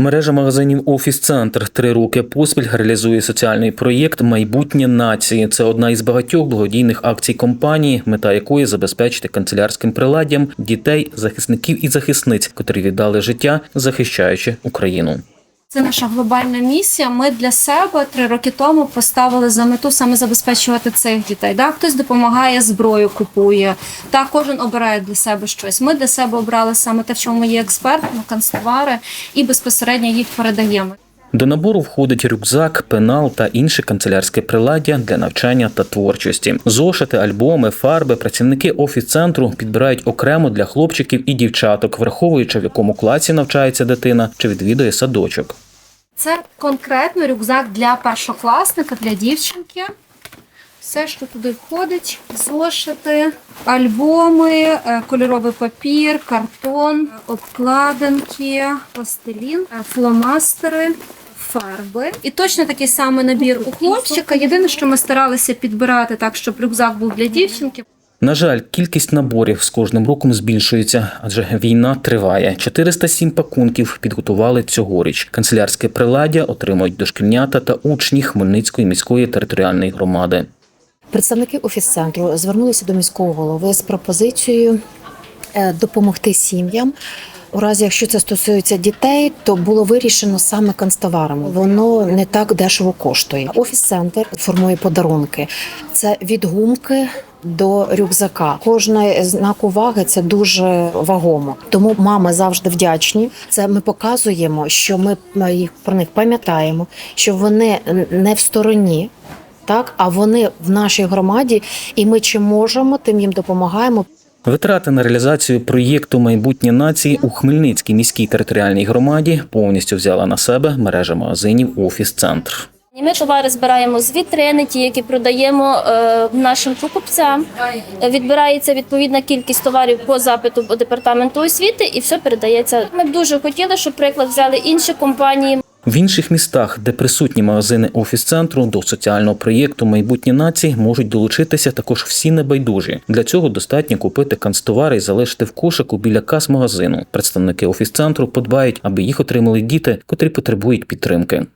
Мережа магазинів Офіс-центр три роки поспіль реалізує соціальний проєкт Майбутнє нації. Це одна із багатьох благодійних акцій компанії, мета якої забезпечити канцелярським приладдям дітей, захисників і захисниць, котрі віддали життя, захищаючи Україну. Це наша глобальна місія. Ми для себе три роки тому поставили за мету саме забезпечувати цих дітей. Да? Хтось допомагає зброю, купує. Та кожен обирає для себе щось. Ми для себе обрали саме те, в чому є є на канцтовари, і безпосередньо їх передаємо. До набору входить рюкзак, пенал та інше канцелярське приладдя для навчання та творчості. Зошити, альбоми, фарби працівники офіс-центру підбирають окремо для хлопчиків і дівчаток, враховуючи в якому класі навчається дитина чи відвідує садочок. Це конкретно рюкзак для першокласника, для дівчинки. Все, що туди входить: зошити, альбоми, е, кольоровий папір, картон, обкладинки, пластилін, е, фломастери. Фарби і точно такий самий набір у хлопчика. Єдине, що ми старалися підбирати так, щоб рюкзак був для дівчинки. На жаль, кількість наборів з кожним роком збільшується, адже війна триває. 407 пакунків підготували цьогоріч. Канцелярське приладдя отримують дошкільнята та учні Хмельницької міської територіальної громади. Представники офіс-центру звернулися до міського голови з пропозицією е, допомогти сім'ям. У разі, якщо це стосується дітей, то було вирішено саме канцтоварами. Воно не так дешево коштує. Офіс-центр формує подарунки. Це від гумки до рюкзака. Кожний знак уваги це дуже вагомо. Тому мами завжди вдячні. Це ми показуємо, що ми їх про них пам'ятаємо, що вони не в стороні. Так, а вони в нашій громаді, і ми чим можемо, тим їм допомагаємо. Витрати на реалізацію проєкту Майбутнє нації у Хмельницькій міській територіальній громаді повністю взяла на себе мережа магазинів Офіс-центр. Ми товари збираємо з вітрини, ті, які продаємо е, нашим покупцям. Е, Відбирається відповідна кількість товарів по запиту департаменту освіти, і все передається. Ми б дуже хотіли, щоб приклад взяли інші компанії. В інших містах, де присутні магазини офіс-центру, до соціального проєкту Майбутні нації можуть долучитися також всі небайдужі. Для цього достатньо купити канцтовари і залишити в кошику біля кас магазину. Представники офіс-центру подбають, аби їх отримали діти, котрі потребують підтримки.